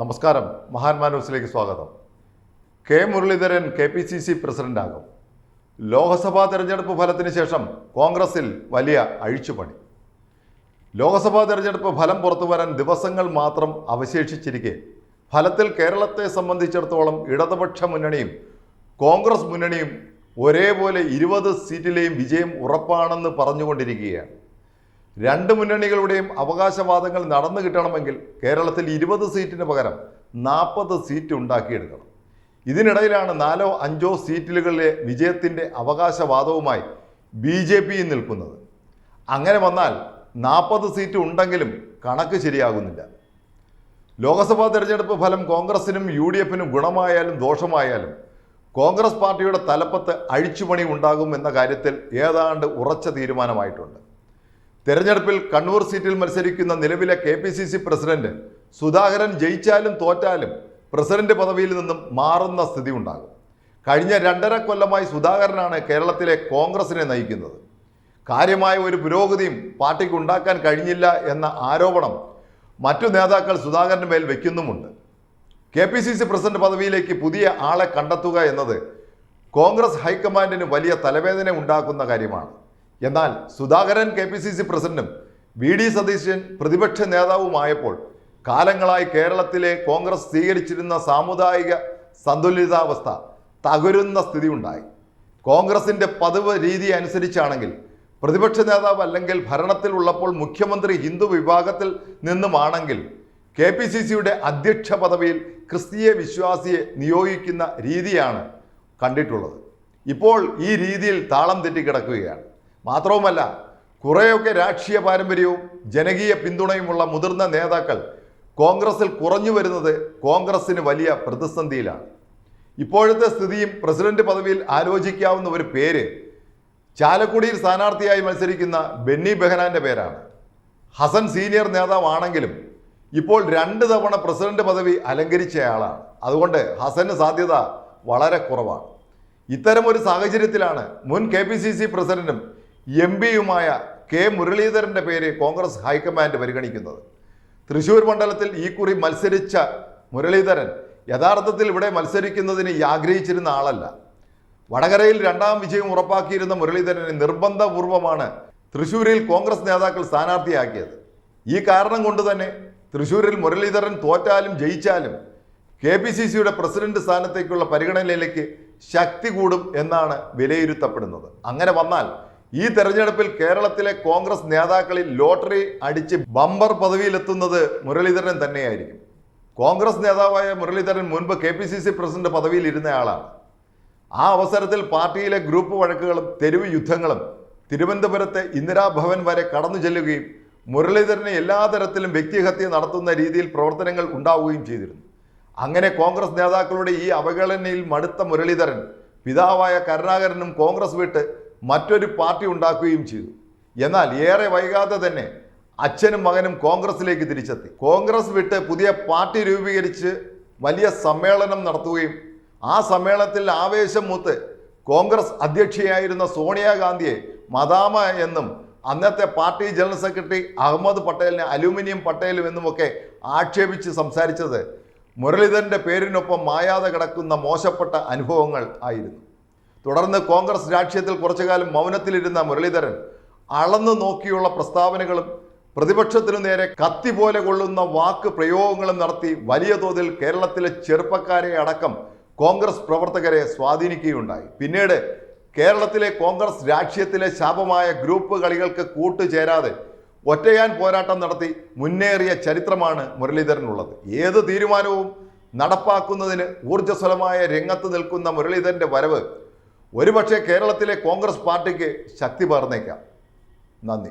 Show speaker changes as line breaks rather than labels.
നമസ്കാരം. മഹാന്മാ ന്യൂസിലേക്ക് സ്വാഗതം. K Muraleedharan K P C C പ്രസിഡന്റാകും. Lok Sabha തെരഞ്ഞെടുപ്പ് ഫലത്തിന് ശേഷം കോൺഗ്രസിൽ വലിയ അഴിച്ചുപണി. ലോക്സഭാ തെരഞ്ഞെടുപ്പ് ഫലം പുറത്തു വരാൻ ദിവസങ്ങൾ മാത്രം അവശേഷിച്ചിരിക്കെ ഫലത്തിൽ കേരളത്തെ സംബന്ധിച്ചിടത്തോളം ഇടതുപക്ഷ മുന്നണിയും കോൺഗ്രസ് മുന്നണിയും ഒരേപോലെ ഇരുപത് സീറ്റിലെയും വിജയം ഉറപ്പാണെന്ന് പറഞ്ഞുകൊണ്ടിരിക്കുകയാണ്. രണ്ട് മുന്നണികളുടെയും അവകാശവാദങ്ങൾ നടന്നു കിട്ടണമെങ്കിൽ കേരളത്തിൽ ഇരുപത് സീറ്റിന് പകരം നാൽപ്പത് സീറ്റ് ഉണ്ടാക്കിയെടുക്കണം. ഇതിനിടയിലാണ് നാലോ അഞ്ചോ സീറ്റിലുകളിലെ വിജയത്തിന്റെ അവകാശവാദവുമായി ബി ജെ പി നിൽക്കുന്നത്. അങ്ങനെ വന്നാൽ നാൽപ്പത് സീറ്റ് ഉണ്ടെങ്കിലും കണക്ക് ശരിയാകുന്നില്ല. ലോക്സഭാ തെരഞ്ഞെടുപ്പ് ഫലം കോൺഗ്രസിനും യു ഡി എഫിനും ഗുണമായാലും ദോഷമായാലും കോൺഗ്രസ് പാർട്ടിയുടെ തലപ്പത്ത് അഴിച്ചുപണി ഉണ്ടാകും എന്ന കാര്യത്തിൽ ഏതാണ്ട് ഉറച്ച തീരുമാനമായിട്ടുണ്ട്. തെരഞ്ഞെടുപ്പിൽ കണ്ണൂർ സീറ്റിൽ മത്സരിക്കുന്ന നിലവിലെ K P C C president Sudhakaran ജയിച്ചാലും തോറ്റാലും പ്രസിഡന്റ് പദവിയിൽ നിന്നും മാറുന്ന സ്ഥിതി ഉണ്ടാകും കഴിഞ്ഞ രണ്ടര കൊല്ലമായി സുധാകരനാണ് കേരളത്തിലെ കോൺഗ്രസിനെ നയിക്കുന്നത്. കാര്യമായ ഒരു പുരോഗതിയും പാർട്ടിക്ക് ഉണ്ടാക്കാൻ കഴിഞ്ഞില്ല എന്ന ആരോപണം മറ്റു നേതാക്കൾ സുധാകരന് മേൽ വയ്ക്കുന്നുമുണ്ട് K P C C president പദവിയിലേക്ക് പുതിയ ആളെ കണ്ടെത്തുക എന്നത് കോൺഗ്രസ് ഹൈക്കമാൻഡിന് വലിയ തലവേദന ഉണ്ടാക്കുന്ന കാര്യമാണ്. എന്നാൽ Sudhakaran K P C C പ്രസിഡന്റും വി ഡി സതീശൻ പ്രതിപക്ഷ നേതാവുമായപ്പോൾ കാലങ്ങളായി കേരളത്തിലെ കോൺഗ്രസ് സ്വീകരിച്ചിരുന്ന സാമുദായിക സന്തുലിതാവസ്ഥ തകരുന്ന സ്ഥിതി ഉണ്ടായി കോൺഗ്രസിന്റെ പതിവ് രീതി അനുസരിച്ചാണെങ്കിൽ പ്രതിപക്ഷ നേതാവ് അല്ലെങ്കിൽ ഭരണത്തിൽ ഉള്ളപ്പോൾ മുഖ്യമന്ത്രി ഹിന്ദു വിഭാഗത്തിൽ നിന്നുമാണെങ്കിൽ കെ പി സി സിയുടെ അധ്യക്ഷ പദവിയിൽ ക്രിസ്തീയ വിശ്വാസിയെ നിയോഗിക്കുന്ന രീതിയാണ് കണ്ടിട്ടുള്ളത്. ഇപ്പോൾ ഈ രീതിയിൽ താളം തെറ്റിക്കിടക്കുകയാണ്. മാത്രവുമല്ല കുറേയൊക്കെ രാഷ്ട്രീയ പാരമ്പര്യവും ജനകീയ പിന്തുണയുമുള്ള മുതിർന്ന നേതാക്കൾ കോൺഗ്രസിൽ കുറഞ്ഞു വരുന്നത് കോൺഗ്രസിന് വലിയ പ്രതിസന്ധിയിലാണ്. ഇപ്പോഴത്തെ സ്ഥിതിയും പ്രസിഡന്റ് പദവിയിൽ ആലോചിക്കാവുന്ന ഒരു പേര് ചാലക്കുടിയിൽ സ്ഥാനാർത്ഥിയായി മത്സരിക്കുന്ന ബെന്നി ബെഹനാന്റെ പേരാണ്. ഹസൻ സീനിയർ നേതാവാണെങ്കിലും ഇപ്പോൾ രണ്ട് തവണ പ്രസിഡന്റ് പദവി അലങ്കരിച്ചയാളാണ്. അതുകൊണ്ട് ഹസന് സാധ്യത വളരെ കുറവാണ്. ഇത്തരം ഒരു സാഹചര്യത്തിലാണ് മുൻ കെ പി സി സി പ്രസിഡന്റും എം പിയുമായ കെ മുരളീധരന്റെ പേര് കോൺഗ്രസ് ഹൈക്കമാൻഡ് പരിഗണിക്കുന്നത്. തൃശൂർ മണ്ഡലത്തിൽ ഈ കുറി മത്സരിച്ച മുരളീധരൻ യഥാർത്ഥത്തിൽ ഇവിടെ മത്സരിക്കുന്നതിന് ആഗ്രഹിച്ചിരുന്ന ആളല്ല. വടകരയിൽ രണ്ടാം വിജയം ഉറപ്പാക്കിയിരുന്ന മുരളീധരനെ നിർബന്ധപൂർവമാണ് തൃശൂരിൽ കോൺഗ്രസ് നേതാക്കൾ സ്ഥാനാർത്ഥിയാക്കിയത്. ഈ കാരണം കൊണ്ട് തന്നെ തൃശൂരിൽ മുരളീധരൻ തോറ്റാലും ജയിച്ചാലും കെ പി സി സിയുടെ പ്രസിഡന്റ് സ്ഥാനത്തേക്കുള്ള പരിഗണനയിലേക്ക് ശക്തി കൂടും എന്നാണ് വിലയിരുത്തപ്പെടുന്നത്. അങ്ങനെ വന്നാൽ ഈ തെരഞ്ഞെടുപ്പിൽ കേരളത്തിലെ കോൺഗ്രസ് നേതാക്കളിൽ ലോട്ടറി അടിച്ച് ബമ്പർ പദവിയിലെത്തുന്നത് മുരളീധരൻ തന്നെയായിരിക്കും. കോൺഗ്രസ് നേതാവായ മുരളീധരൻ മുൻപ് K P C C president പദവിയിൽ ഇരുന്നയാളാണ് ആ അവസരത്തിൽ പാർട്ടിയിലെ ഗ്രൂപ്പ് വഴക്കുകളും തെരുവ് യുദ്ധങ്ങളും തിരുവനന്തപുരത്തെ ഇന്ദിരാഭവൻ വരെ കടന്നു ചെല്ലുകയും മുരളീധരനെ എല്ലാ തരത്തിലും വ്യക്തിഹത്യ നടത്തുന്ന രീതിയിൽ പ്രവർത്തനങ്ങൾ ഉണ്ടാവുകയും ചെയ്തിരുന്നു. അങ്ങനെ കോൺഗ്രസ് നേതാക്കളുടെ ഈ അവഗണനയിൽ മടുത്ത മുരളീധരൻ പിതാവായ കരുണാകരനും കോൺഗ്രസ് വിട്ട് മറ്റൊരു പാർട്ടി ഉണ്ടാക്കുകയും ചെയ്തു. എന്നാൽ ഏറെ വൈകാതെ തന്നെ അച്ഛനും മകനും കോൺഗ്രസിലേക്ക് തിരിച്ചെത്തി. കോൺഗ്രസ് വിട്ട് പുതിയ പാർട്ടി രൂപീകരിച്ച് വലിയ സമ്മേളനം നടത്തുകയും ആ സമ്മേളനത്തിൽ ആവേശം മൂത്ത് കോൺഗ്രസ് അധ്യക്ഷയായിരുന്ന സോണിയാഗാന്ധിയെ മദാമ എന്നും അന്നത്തെ പാർട്ടി ജനറൽ സെക്രട്ടറി അഹമ്മദ് പട്ടേലിനെ അലൂമിനിയം പട്ടേലും എന്നുമൊക്കെ ആക്ഷേപിച്ച് സംസാരിച്ചത് മുരളീധരന്റെ പേരിനൊപ്പം മായാതെ കിടക്കുന്ന മോശപ്പെട്ട അനുഭവങ്ങൾ ആയിരുന്നു. തുടർന്ന് കോൺഗ്രസ് രാഷ്ട്രീയത്തിൽ കുറച്ചുകാലം മൗനത്തിലിരുന്ന മുരളീധരൻ അളന്നു നോക്കിയുള്ള പ്രസ്താവനകളും പ്രതിപക്ഷത്തിനു നേരെ കത്തി പോലെ കൊള്ളുന്ന വാക്ക് പ്രയോഗങ്ങളും നടത്തി വലിയ തോതിൽ കേരളത്തിലെ ചെറുപ്പക്കാരെ അടക്കം കോൺഗ്രസ് പ്രവർത്തകരെ സ്വാധീനിക്കുകയുണ്ടായി. പിന്നീട് കേരളത്തിലെ കോൺഗ്രസ് രാഷ്ട്രീയത്തിലെ ശാപമായ ഗ്രൂപ്പ് കളികൾക്ക് കൂട്ടുചേരാതെ ഒറ്റയാൻ പോരാട്ടം നടത്തി മുന്നേറിയ ചരിത്രമാണ് മുരളീധരനുള്ളത്. ഏത് തീരുമാനവും നടപ്പാക്കുന്നതിന് ഊർജസ്വലമായ രംഗത്ത് നിൽക്കുന്ന മുരളീധരന്റെ വരവ് ഒരുപക്ഷെ കേരളത്തിലെ കോൺഗ്രസ് പാർട്ടിക്ക് ശക്തി പകർന്നേക്കാം. നന്ദി.